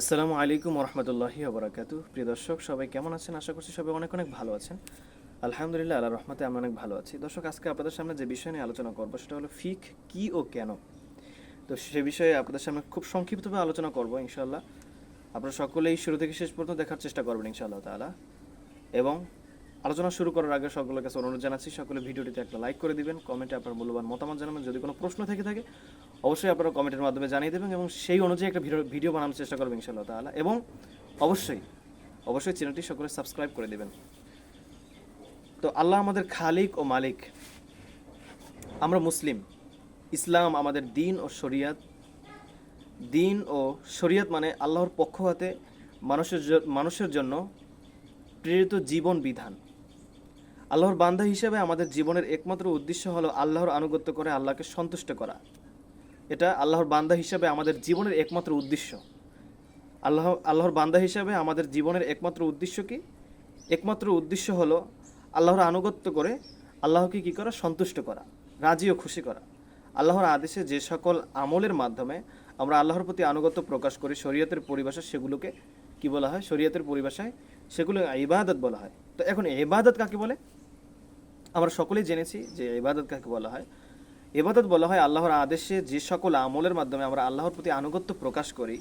আসসালামু আলাইকুম রহমতুল্লাহি ওবরাকাত প্রিয় দর্শক, সবাই কেমন আছেন? আশা করছি সবাই অনেক অনেক ভালো আছেন। আলহামদুলিল্লাহ আল্লাহ রহমতে আমি অনেক ভালো আছি। দর্শক, আজকে আপনাদের সামনে যে বিষয় নিয়ে আলোচনা করব, সেটা হলো ফিক, কি ও কেন? তো সে বিষয়ে আপনাদের সামনে খুব সংক্ষিপ্তভাবে আলোচনা করব ইনশাল্লাহ আপনারা সকলেই শুরু থেকে শেষ পর্যন্ত দেখার চেষ্টা করবেন, ইনশাআল্লাহ তাআলা। এবং আলোচনা শুরু করার আগে সকলের কাছে অনুরোধ জানাচ্ছি, সকলে ভিডিওটিতে একটা লাইক করে দিবেন, কমেন্টে আপনার মূল্যবান মতামত জানাবেন। যদি কোনো প্রশ্ন থেকে থাকে অবশ্যই আপনারা কমেন্টের মাধ্যমে জানিয়ে দেবেন এবং সেই অনুযায়ী একটা ভিডিও ভিডিও বানানোর চেষ্টা করবেন ইনশাআল্লাহ তাআলা। এবং অবশ্যই অবশ্যই চ্যানেলটি সকলে সাবস্ক্রাইব করে দেবেন। তো আল্লাহ আমাদের খালিক ও মালিক। আমরা মুসলিম। ইসলাম আমাদের দিন ও শরিয়াত। দিন ও শরিয়ত মানে আল্লাহর পক্ষ হতে মানুষের মানুষের জন্য প্রেরিত জীবন বিধান। আল্লাহর বান্ধা হিসেবে আমাদের জীবনের একমাত্র উদ্দেশ্য হলো আল্লাহর আনুগত্য করে আল্লাহকে সন্তুষ্ট করা। এটা আল্লাহর বান্দা হিসাবে আমাদের জীবনের একমাত্র উদ্দেশ্য। আল্লাহ, আল্লাহর বান্দা হিসাবে আমাদের জীবনের একমাত্র উদ্দেশ্য কি? একমাত্র উদ্দেশ্য হলো আল্লাহর আনুগত্য করে আল্লাহকে কি করা? সন্তুষ্ট করা, রাজি ও খুশি করা। আল্লাহর আদেশে যে সকল আমলের মাধ্যমে আমরা আল্লাহর প্রতি আনুগত্য প্রকাশ করি, শরীয়তের পরিভাষা সেগুলোকে কি বলা হয়? শরীয়তের পরিভাষায় সেগুলো ইবাদত বলা হয়। তো এখন ইবাদত কাকে বলে? আমরা সকলেই জেনেছি যে ইবাদত কাকে বলা হয়। ইবাদত বলা হয় আল্লাহর আদেশে যে সকল আমলের মাধ্যমে আমরা আল্লাহর প্রতি আনুগত্য প্রকাশ করি,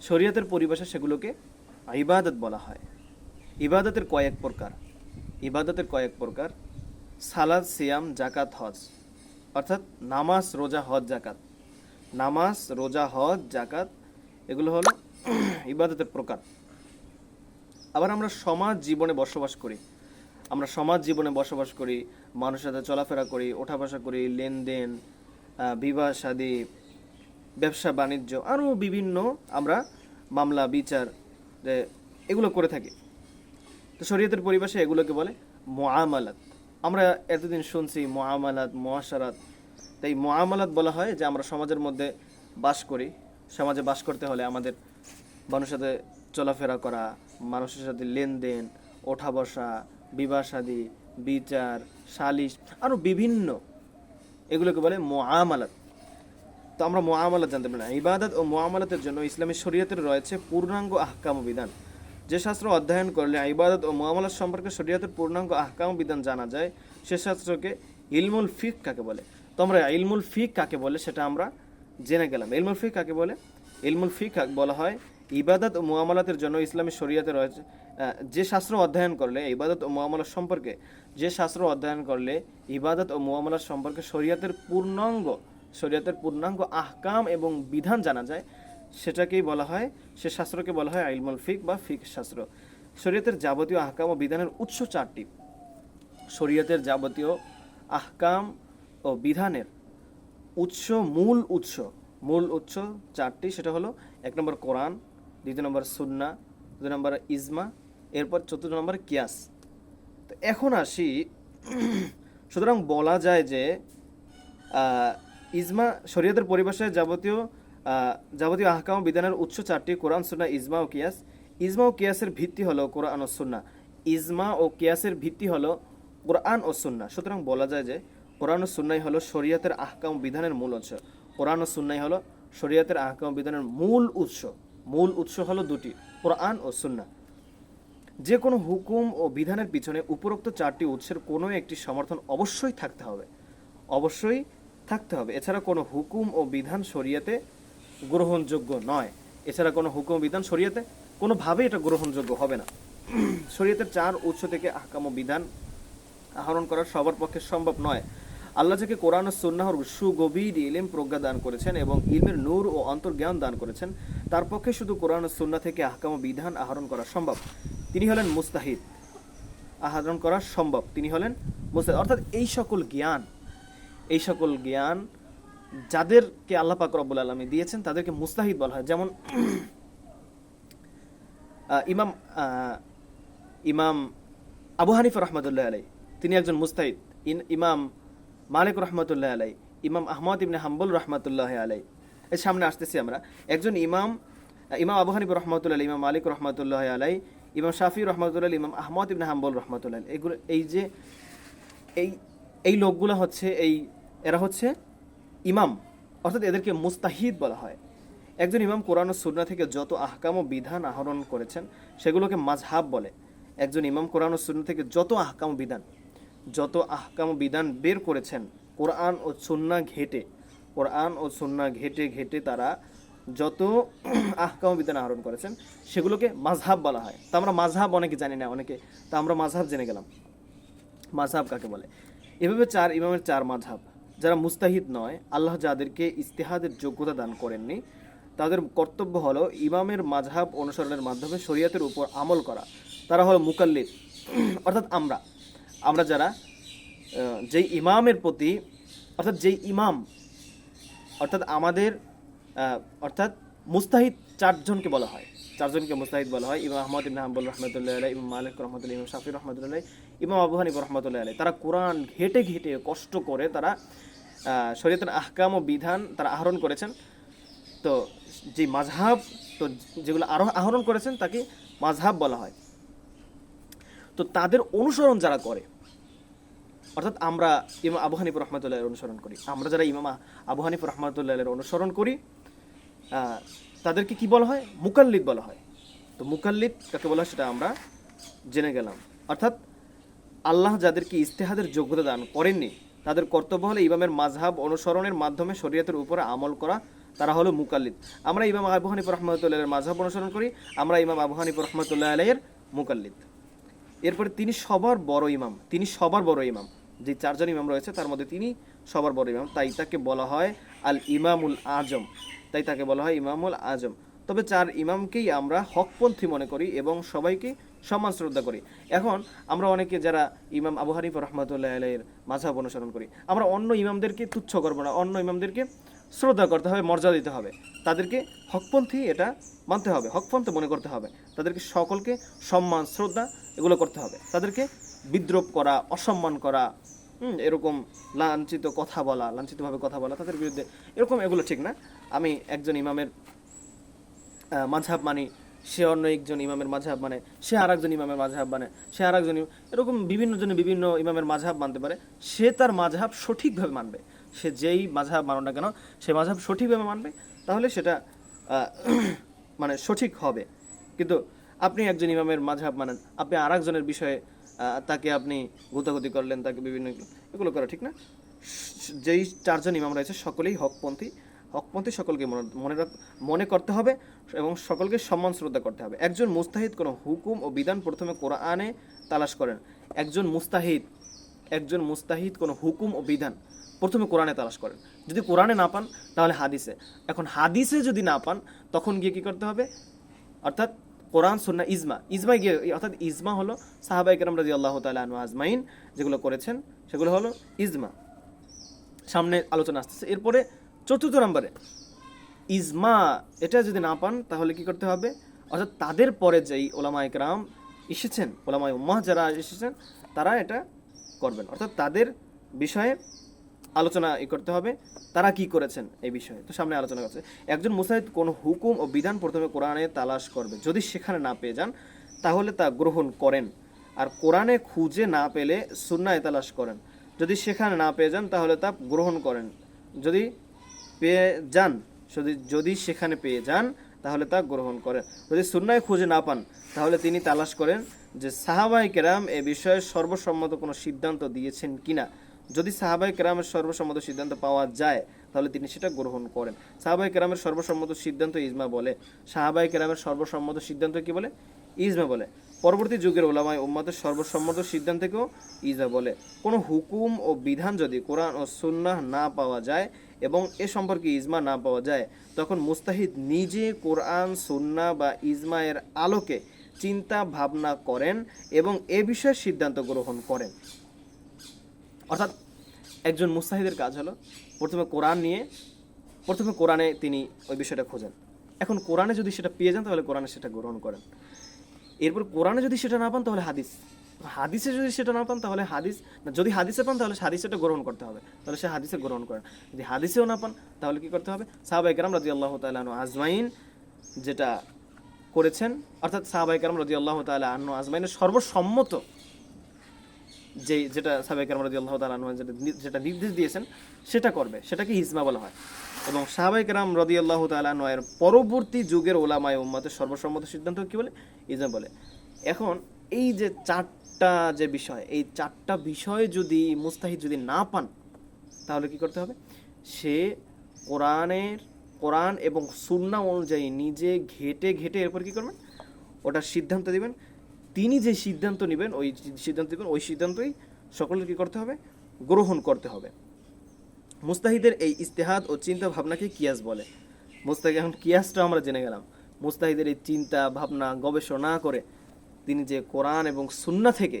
শরীয়তের পরিভাষা সেগুলোকে ইবাদত বলা হয়। ইবাদতের কয়েক প্রকার। ইবাদতের কয়েক প্রকার। সালাদ, সিয়াম জাকাত হজ। অর্থাৎ নামাজ, রোজা, হজ জাকাত নামাজ, রোজা, হজ জাকাত এগুলো হলো ইবাদতের প্রকার। আবার আমরা সমাজ জীবনে বসবাস করি। আমরা সমাজ জীবনে বসবাস করি, মানুষের সাথে চলাফেরা করি ওঠা বসা করি, লেনদেন বিবাহ, শাদী, ব্যবসা, বাণিজ্য আরও বিভিন্ন আমরা মামলা, বিচার এগুলো করে থাকি। তো শরীয়তের পরিবেশে এগুলোকে বলে মোয়ামালাত আমরা এতদিন শুনছি মোয়ামালাত মোয়াশারাত তাই মোয়ামালাত বলা হয় যে আমরা সমাজের মধ্যে বাস করি। সমাজে বাস করতে হলে আমাদের মানুষের সাথে চলাফেরা করা, মানুষের সাথে লেনদেন ওঠা বসা বিবাহ শাদী বিচার, সালিশ আরও বিভিন্ন এগুলোকে বলে মোয়ামালাত তো আমরা মোয়ামালাত জানতে পারি না ইবাদত ও মোয়ামালাতের জন্য ইসলামী শরীয়তের রয়েছে পূর্ণাঙ্গ আহকাম বিধান। যে শাস্ত্র অধ্যয়ন করলে ইবাদত ও মোয়ামালাত সম্পর্কে শরীয়তের পূর্ণাঙ্গ আহকাম বিধান জানা যায়, সে শাস্ত্রকে ইলমুল ফিক কাকে বলে? তো আমরা ইলমুল ফিক কাকে বলে সেটা আমরা জেনে গেলাম। ইলমুল ফিক কাকে বলে? ইলমুল ফিক বলা হয় ইবাদত ও মোয়ামালাতের জন্য ইসলামী শরীয়তে রয়েছে যে শাস্ত্র অধ্যয়ন করলে ইবাদত ও মোয়ামালাত সম্পর্কে, যে শাস্ত্র অধ্যয়ন করলে ইবাদত ও মোয়ামালাত সম্পর্কে শরীয়তের পূর্ণাঙ্গ শরীয়তের পূর্ণাঙ্গ আহকাম এবং বিধান জানা যায়, সেটাকেই বলা হয়, সে শাস্ত্রকে বলা হয় ইলমুল ফিক বা ফিক শাস্ত্র। শরীয়তের যাবতীয় আহকাম ও বিধানের উৎস চারটি। শরীয়তের যাবতীয় আহকাম ও বিধানের উৎস, মূল উৎস। মূল উৎস চারটি, সেটা হলো, এক নম্বর কোরআন দ্বিতীয় নম্বর সুন্না দুই নম্বর ইজমা, এরপর চতুর্থ নম্বর কিয়াস। তো এখন আসি, সুতরাং বলা যায় যে ইজমা শরীয়তের পরিভাষায় যাবতীয় যাবতীয় আহকাম বিধানের উৎস চারটি, কোরআন, সুন্না, ইজমা ও কিয়াস। ইজমা ও কিয়াসের ভিত্তি হলো কোরআন ও সুন্না। ইজমা ও কিয়াসের ভিত্তি হলো কোরআন ও সুন্না। সুতরাং বলা যায় যে, কোরআন ও সুন্নাই হলো শরীয়তের আহকাম বিধানের মূল উৎস। কোরআন ও সুন্নাই হলো শরীয়তের আহকাম বিধানের মূল উৎস। মূল উৎস হলো দুটি, কোরআন ও সুন্না যে কোনো হুকুম ও বিধানের পিছনে উপরোক্ত চারটি উৎসের কোনো একটি সমর্থন অবশ্যই থাকতে হবে। অবশ্যই থাকতে হবে। এছাড়া কোনো হুকুম ও বিধান শরীয়তে গ্রহণযোগ্য নয়। এছাড়া কোনো হুকুম বিধান শরীয়তে কোনোভাবে এটা গ্রহণযোগ্য হবে না। শরীয়তের চার উৎস থেকে আহকাম ও বিধান আহরণ করা সবার পক্ষে সম্ভব নয়। আল্লাহ যাকে কোরআন ও সুন্নাহর সুগভীর ইলিম প্রজ্ঞা দান করেছেন এবং ইলমের নূর ও অন্তর্জ্ঞান দান করেছেন, তার পক্ষে শুধু কোরআন ও থেকে আহকাম ও বিধান আহরণ করা সম্ভব। তিনি হলেন মুস্তাহিদ। আহরণ করা সম্ভব। তিনি হলেন মুস্তাহিদ। অর্থাৎ এই সকল জ্ঞান, এই সকল জ্ঞান যাদেরকে আল্লাহ পাক রব্বুল আলমী দিয়েছেন, তাদেরকে মুস্তাহিদ বলা হয়। যেমন ইমাম ইমাম আবু হানিফ রহমতুল্লাহ আলাই তিনি একজন মুস্তাহিদ। ইমাম মালিক রহমতুল্লাহ আলাই ইমাম আহমদ ইবনে হাম্বুল রহমতুল্লাহ আলাই এর সামনে আসতেছি আমরা। একজন ইমাম ইমাম আবু হানিফ রহমতুল্লাহ ইমাম মালিক রহমতুল্লাহ আলাই ইমাম শাফি রহমতুল্লাহ ইমাম আহমদ ইবনে হাম্বুল রহমতুল্লাহ এগুলো এই যে, এই এই লোকগুলো হচ্ছে, এই এরা হচ্ছে ইমাম। অর্থাৎ এদেরকে মুস্তাহিদ বলা হয়। একজন ইমাম কোরআন ও সুন্না থেকে যত আহকাম ও বিধান আহরণ করেছেন, সেগুলোকে মাঝহাব বলে। একজন ইমাম কোরআন ও সুন্না থেকে যত আহকাম বিধান যত আহকাম বিধান বের করেছেন, কোরআন ও সুন্না ঘেটে, কোরআন ও সুন্না ঘেটে ঘেটে তারা যত আহকাম বিধান আহরণ করেছেন, সেগুলোকে মাঝহাব বলা হয়। তা আমরা মাঝহাব অনেকে জানি না, অনেকে। তা আমরা মাঝহাব জেনে গেলাম। মাঝহাব কাকে বলে? এভাবে চার, ইমামের চার মাঝহাব যারা মুস্তাহিদ নয়, আল্লাহ যাদেরকে ইস্তেহাদের যোগ্যতা দান করেননি, তাদের কর্তব্য হলো ইমামের মাঝহাব অনুসরণের মাধ্যমে শরীয়তের উপর আমল করা। তারা হলো মুকাল্লিদ, অর্থাৎ আমরা। আমরা যারা যেই ইমামের প্রতি, অর্থাৎ যেই ইমাম, অর্থাৎ আমাদের অর্থাৎ মুস্তাহিদ চারজনকে বলা হয়। চারজনকে মুস্তাহিদ বলা হয়। ইমাম আহমদ ইবনে হাম্বল রহমতুল্লাহ আলাই ইমাম মালিক রহমতুল্লাহ, ইমাম শাফি রহমতুল্লাহ ইমাম আবু হানিফ রহমতুল্লাহ আলাই তারা কোরআন ঘেটে ঘেটে কষ্ট করে তারা শরীয়তের আহকাম ও বিধান তারা আহরণ করেছেন। তো যে মাঝহাব তো যেগুলো আরও আহরণ করেছেন তাকে মাঝহাব বলা হয়। তো তাদের অনুসরণ যারা করে অর্থাৎ আমরা ইমাম আবু হানিফ রহমতুল্লাহ অনুসরণ করি। আমরা যারা ইমাম আবু হানিফ রহমতুল্লাহ অনুসরণ করি তাদেরকে কি বলা হয়? মুকাল্লিদ বলা হয়। তো মুকাল্লিদ কাকে বলা হয় সেটা আমরা জেনে গেলাম। অর্থাৎ আল্লাহ যাদেরকে ইস্তেহাদের যোগ্যতা দান করেননি, তাদের কর্তব্য হলো ইমামের মাঝহাব অনুসরণের মাধ্যমে শরীয়তের উপরে আমল করা, তারা হলো মুকাল্লিদ। আমরা ইমাম আবু হানিফ রহমতুল্লাহ মাঝহাব অনুসরণ করি, আমরা ইমাম আবু হানিফ রহমতুল্লাহ আলাইয়ের মুকাল্লিদ। এরপরে তিনি সবার বড় ইমাম, তিনি সবার বড় ইমাম। যে চারজন ইমাম রয়েছে, তার মধ্যে তিনি সবার বড় ইমাম। তাই তাকে বলা হয় আল ইমামুল আজম। তাই তাকে বলা হয় ইমামুল আজম। তবে চার ইমামকেই আমরা হকপন্থী মনে করি এবং সবাইকে সম্মান শ্রদ্ধা করি। এখন আমরা অনেকে যারা ইমাম আবু হানিফ রহমতুল্লাহ আলাইয়ের মাঝহাব অনুসরণ করি, আমরা অন্য ইমামদেরকে তুচ্ছ করব না, অন্য ইমামদেরকে শ্রদ্ধা করতে হবে, মর্যাদা দিতে হবে। তাদেরকে হকপন্থী এটা মানতে হবে, হকপন্থী মনে করতে হবে। তাদেরকে সকলকে সম্মান, শ্রদ্ধা এগুলো করতে হবে। তাদেরকে বিদ্রোপ করা, অসম্মান করা এরকম লাঞ্ছিত কথা বলা, লাঞ্ছিতভাবে কথা বলা, তাদের বিরুদ্ধে এরকম এগুলো ঠিক না। আমি একজন ইমামের মাঝহাব মানি, সে অন্য একজন ইমামের মাঝহাব মানে সে আর একজন ইমামের মাঝহাব মানে সে আর একজন এরকম বিভিন্ন জনে বিভিন্ন ইমামের মাঝহাব মানতে পারে। সে তার মাঝহাব সঠিকভাবে মানবে। সে যেই মাঝহাব মানো না কেন, সে মাঝহাব সঠিকভাবে মানবে, তাহলে সেটা মানে সঠিক হবে। কিন্তু আপনি একজন ইমামের মাঝহাব মানেন, আপনি আর একজনের বিষয়ে তাকে আপনি গুতাগুতি করলেন, তাকে বিভিন্ন এগুলো করা, ঠিক না? যেই চারজন ইমাম রয়েছে, সকলেই হকপন্থী। হকপন্থী সকলকে মনে- মনে করতে হবে এবং সকলকে সম্মান শ্রদ্ধা করতে হবে। একজন মুস্তাহিদ কোনো হুকুম ও বিধান প্রথমে কোরআনে তালাশ করেন। একজন মুস্তাহিদ একজন মুস্তাহিদ কোনো হুকুম ও বিধান প্রথমে কোরআনে তালাশ করেন। যদি কোরআনে না পান, তাহলে হাদিসে। এখন হাদিসে যদি না পান, তখন গিয়ে কী করতে হবে? অর্থাৎ কোরআন, সুন্না, ইজমা। ইজমা গিয়ে অর্থাৎ ইজমা হলো সাহাবাই কেরাম রাজি আল্লাহ তালা আজমাইন, যেগুলো করেছেন, সেগুলো হলো ইজমা। সামনে আলোচনা আসতেছে। এরপরে চতুর্থ নম্বরে, ইজমা, এটা যদি না পান, তাহলে কি করতে হবে? অর্থাৎ তাদের পরে যেই ওলামা একরাম এসেছেন ওলামা উম্মাহ যারা এসেছেন, তারা এটা করবেন। অর্থাৎ তাদের বিষয়ে আলোচনা করতে হবে। তারা কি করেছেন এই বিষয়ে? তো সামনে আলোচনা করছে। একজন মুসাহিদ কোন হুকুম ও বিধান প্রথমে কোরআনে তালাশ করবে। যদি সেখানে না পেয়ে যান, তাহলে তা গ্রহণ করেন। আর কোরআনে খুঁজে না পেলে সুন্নায় তালাশ করেন। যদি সেখানে না পেয়ে যান, তাহলে তা গ্রহণ করেন। যদি পেয়ে যান, যদি যদি সেখানে পেয়ে যান, তাহলে তা গ্রহণ করেন। যদি সুন্নায় খুঁজে না পান, তাহলে তিনি তালাশ করেন যে সাহাবাই কেরাম এ বিষয়ে সর্বসম্মত কোনো সিদ্ধান্ত দিয়েছেন কিনা। যদি সাহাবাই কেরামের সর্বসম্মত সিদ্ধান্ত পাওয়া যায়, তাহলে তিনি সেটা গ্রহণ করেন। সাহাবাই কেরামের সর্বসম্মত সিদ্ধান্ত ইজমা বলে। সাহাবাই কেরামের সর্বসম্মত সিদ্ধান্ত কি বলে? ইজমা বলে। পরবর্তী যুগের ওলামায় উম্মাদের সর্বসম্মত সিদ্ধান্তকেও ইজা বলে। কোনো হুকুম ও বিধান যদি কোরআন ও সুন্নাহ না পাওয়া যায় এবং এ সম্পর্কে ইজমা না পাওয়া যায়, তখন মুস্তাহিদ নিজে কোরআন সুন্না বা ইজমা এর আলোকে চিন্তা ভাবনা করেন এবং এ বিষয়ে সিদ্ধান্ত গ্রহণ করেন। অর্থাৎ একজন মুস্তাহিদের কাজ হলো প্রথমে কোরআন নিয়ে প্রথমে কোরআনে তিনি ওই বিষয়টা খোঁজেন। এখন কোরআনে যদি সেটা পেয়ে যান তাহলে কোরআনে সেটা গ্রহণ করেন। এরপর কোরআনে যদি সেটা না পান তাহলে হাদিস। হাদিসে যদি সেটা না পান তাহলে হাদিস না, যদি হাদিসে পান তাহলে হাদিসেটা গ্রহণ করতে হবে। তাহলে সে হাদিসে গ্রহণ করেন। যদি হাদিসেও না পান তাহলে কি করতে হবে? সাহাবাই কালাম রাজি আল্লাহ তালু আজমাইন যেটা করেছেন অর্থাৎ সাহাবাই কালাম রাজি আল্লাহ তালা আনু আজমাইনের সর্বসম্মত যে যেটা সাবেক রাজি আল্লাহ তালা যেটা যেটা নির্দেশ দিয়েছেন, সেটা করবে, সেটাকে হিজমা বলা হয়। এবং সাহাবাইক রাম রদিয়াল্লাহ তালানয়ের পরবর্তী যুগের ওলামায় উম্মতের সর্বসম্মত সিদ্ধান্ত কি বলে? ইজমা বলে। এখন এই যে চারটা যে বিষয়, এই চারটা বিষয় যদি মুস্তাহিদ যদি না পান, তাহলে কি করতে হবে? সে কোরআনের, কোরআন এবং সুন্না অনুযায়ী নিজে ঘেটে ঘেটে এরপর কি করবেন? ওটার সিদ্ধান্ত দিবেন। তিনি যে সিদ্ধান্ত নেবেন, ওই সিদ্ধান্ত দিবেন ওই সিদ্ধান্তই সকলের কি করতে হবে? গ্রহণ করতে হবে। মুস্তাহিদের এই ইস্তেহাদ ও চিন্তা ভাবনাকে কিয়াস বলে। মুস্তাহিদ, এখন কিয়াসটা আমরা জেনে গেলাম। মুস্তাহিদের এই চিন্তা ভাবনা, গবেষণা করে তিনি যে কোরআন এবং সুন্না থেকে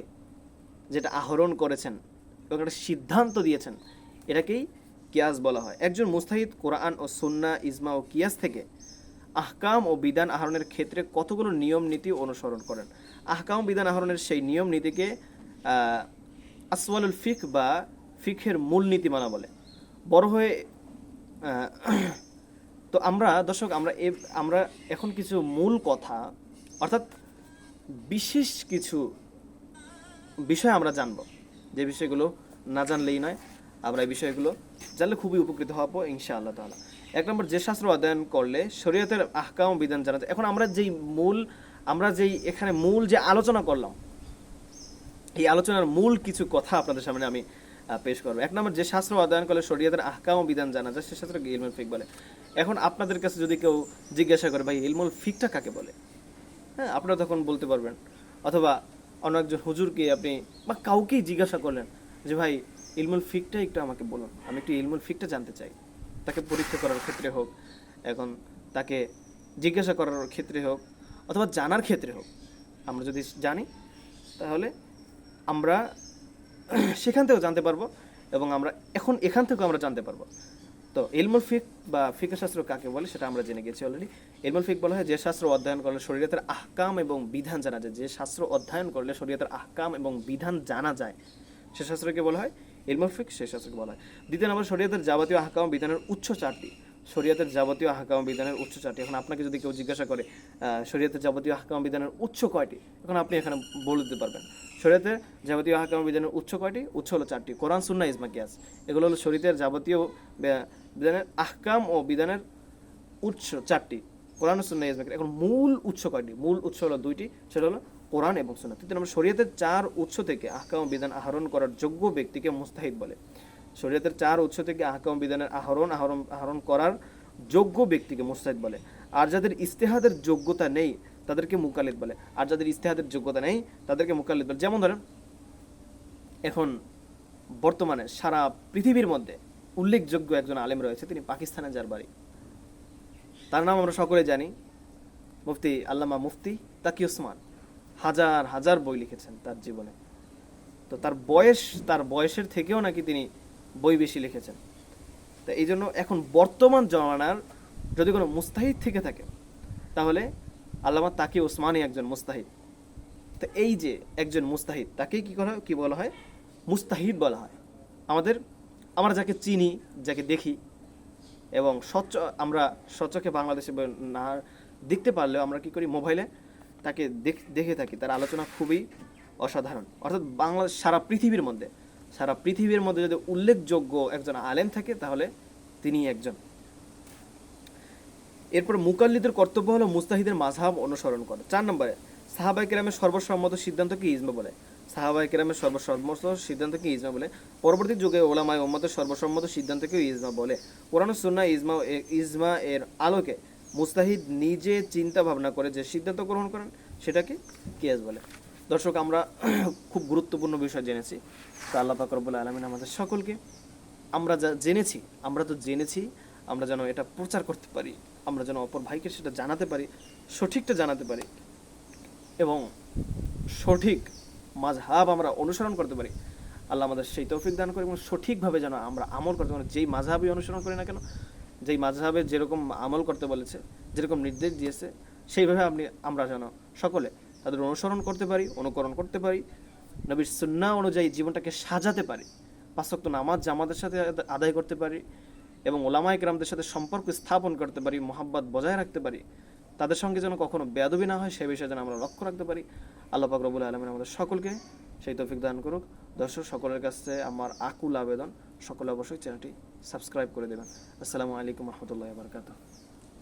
যেটা আহরণ করেছেন এবং একটা সিদ্ধান্ত দিয়েছেন, এটাকেই কিয়াস বলা হয়। একজন মুস্তাহিদ কোরআন ও সুন্না ইজমা ও কিয়াস থেকে আহকাম ও বিধান আহরণের ক্ষেত্রে কতগুলো নিয়ম নীতি অনুসরণ করেন? আহকাম, বিধান আহরণের সেই নিয়ম নীতিকে আসওয়ালুল ফিক বা ফিখের মূল নীতিমালা বলে। বড় হয়ে তো আমরা, দর্শক, আমরা এ, আমরা এখন কিছু মূল কথা, অর্থাৎ বিশেষ কিছু বিষয় আমরা জানব। যে বিষয়গুলো না জানলেই নয়, আমরা এই বিষয়গুলো জানলে খুবই উপকৃত হব ইনশা আল্লাহ তাআলা। এক নম্বর যে শাস্ত্র অধ্যয়ন করলে শরীয়তের আহকাম বিধান জানা যায়। এখন আমরা যেই মূল, আমরা যেই এখানে মূল যে আলোচনা করলাম, এই আলোচনার মূল কিছু কথা আপনাদের সামনে আমি পেশ করব। এক নম্বর যে শাস্ত্র অধ্যয়ন করলে শরীয়তের আহকাম বিধান জানা যায়, সে শাস্ত্রকে ইলমুল ফিক বলে? এখন আপনাদের কাছে যদি কেউ জিজ্ঞাসা করে, ভাই, ইলমুল ফিকটা কাকে বলে? হ্যাঁ আপনারা তখন বলতে পারবেন। অথবা অন্য একজন হুজুরকে আপনি বা কাউকেই জিজ্ঞাসা করলেন যে, ভাই, ইলমুল ফিকটা একটু আমাকে বলুন। আমি একটু ইলমুল ফিকটা জানতে চাই। তাকে পরীক্ষা করার ক্ষেত্রে হোক, এখন তাকে জিজ্ঞাসা করার ক্ষেত্রে হোক, অথবা জানার ক্ষেত্রে হোক, আমরা যদি জানি, তাহলে আমরা সেখান থেকেও জানতে পারব এবং আমরা এখন এখান থেকেও আমরা জানতে পারব। তো ইলমুল ফিক বা ফিকা শাস্ত্র কাকে বলে সেটা আমরা জেনে গেছি অলরেডি ইলমুল ফিক বলা হয় যে শাস্ত্র অধ্যয়ন করলে শরীয়তের আহকাম এবং বিধান জানা যায়। যে শাস্ত্র অধ্যয়ন করলে শরীয়তের আহকাম এবং বিধান জানা যায়, সে শাস্ত্রকে বলা হয় ইলমুল ফিক সে শাস্ত্রকে বলা হয়। দ্বিতীয় নম্বর, শরীয়তের যাবতীয় আহকাম বিধানের উচ্চ চারটি। শরীয়তের যাবতীয় আহকাম বিধানের উচ্চ চারটি। এখন আপনাকে যদি কেউ জিজ্ঞাসা করে শরীয়তের যাবতীয় আহকাম বিধানের উচ্চ কয়টি, এখন আপনি এখানে বলে দিতে পারবেন। শরীয়তের যাবতীয় আহকাম বিধানের উচ্চ কয়টি? উচ্চ হলো চারটি। কোরআন সুন্না ইজমা, কিয়াস। এগুলো হলো শরীয়তের যাবতীয় বিধানের আহকাম ও বিধানের উৎস চারটি। কোরআন সুন্না কিয়াস। এখন মূল উৎস কয়টি? মূল উৎস হলো দুইটি। সেটা হলো কোরআন এবং সুন্না তৃতীয় নম্বর শরীয়তের চার উৎস থেকে আহকাম বিধান আহরণ করার যোগ্য ব্যক্তিকে মুস্তাহিদ বলে। শরীয়তের চার উৎস থেকে আহকাম বিধানের আহরণ আহরণ আহরণ করার যোগ্য ব্যক্তিকে মুস্তাহিদ বলে। আর যাদের ইস্তেহাদের যোগ্যতা নেই, তাদেরকে মুকালিদ বলে। আর যাদের ইস্তেহাদের যোগ্যতা নেই, তাদেরকে মুকালিদ বলে। যেমন ধরেন, এখন বর্তমানে সারা পৃথিবীর মধ্যে উল্লেখযোগ্য একজন আলেম রয়েছে, তিনি পাকিস্তানে যার বাড়ি তার নাম আমরা সকলে জানি, মুফতি আল্লামা মুফতি তাকি ওসমান হাজার হাজার বই লিখেছেন তার জীবনে। তো তার বয়স, তার বয়সের থেকেও নাকি তিনি বই বেশি লিখেছেন। তো এই জন্য এখন বর্তমান জমানার যদি কোনো মুস্তাহিদ থেকে থাকে, তাহলে আল্লামা তাকে ওসমানই একজন মুস্তাহিদ। তো এই যে একজন মুস্তাহিদ, তাকেই কি করা কি বলা হয়? মুস্তাহিদ বলা হয়। আমাদের, আমরা যাকে চিনি, যাকে দেখি, এবং স্বচ্ছ, আমরা স্বচ্ছকে বাংলাদেশে না, দেখতে পারলেও আমরা কি করি? মোবাইলে তাকে দেখ- থাকি, তার আলোচনা খুবই অসাধারণ। অর্থাৎ বাংলাদেশ সারা পৃথিবীর মধ্যে, সারা পৃথিবীর মধ্যে যদি উল্লেখযোগ্য একজন আলেম থাকে, তাহলে তিনি একজন। এরপর মুকাল্লিদের কর্তব্য হলো মুস্তাহিদের মাঝহাব অনুসরণ করা। চার নম্বরে সাহাবাই কেরামের সর্বসম্মত সিদ্ধান্তকে ইজমা বলে? সাহাবাই কেরামের সর্বসম্মত সিদ্ধান্তকে ইজমা বলে? পরবর্তী যুগে ওলামায় ওম্মতের সর্বসম্মত সিদ্ধান্তকে ইজমা বলে? কোরআন সুন্না ইজমা ইজমা এর আলোকে মুস্তাহিদ নিজে চিন্তা ভাবনা করে যে সিদ্ধান্ত গ্রহণ করেন, সেটাকে কিয়াস বলে। দর্শক, আমরা খুব গুরুত্বপূর্ণ বিষয় জেনেছি। তা আল্লাহ পাক রব্বুল আলমিন আমাদের সকলকে, আমরা যা জেনেছি, আমরা তো জেনেছি, আমরা যেন এটা প্রচার করতে পারি, আমরা যেন অপর ভাইকে সেটা জানাতে পারি, সঠিকটা জানাতে পারি এবং সঠিক মাঝহাব আমরা অনুসরণ করতে পারি। আল্লাহ আমাদের সেই তৌফিক দান করে এবং সঠিকভাবে যেন আমরা আমল করতে পারি, যেই মাঝহাবই অনুসরণ করি না কেন যেই মাঝহাবে যেরকম আমল করতে বলেছে, যেরকম নির্দেশ দিয়েছে, সেইভাবে আপনি, আমরা যেন সকলে তাদের অনুসরণ করতে পারি, অনুকরণ করতে পারি, নবীর সুন্না অনুযায়ী জীবনটাকে সাজাতে পারি পাঁচক্ত নামাজ জামাতের সাথে আদায় করতে পারি এবং ওলামায় গ্রামদের সাথে সম্পর্ক স্থাপন করতে পারি, মোহাব্বত বজায় রাখতে পারি, তাদের সঙ্গে যেন কখনো বেয়াদবি না হয়, সে বিষয়ে যেন আমরা লক্ষ্য রাখতে পারি। আল্লাহ পাক রবুল আলমিন আমাদের সকলকে সেই তৌফিক দান করুক। দর্শক, সকলের কাছে আমার আকুল আবেদন। সকলে অবশ্যই চ্যানেলটি সাবস্ক্রাইব করে দেবেন। আসসালামু আলাইকুম রহমতুল্লাহ বারকাতুহ।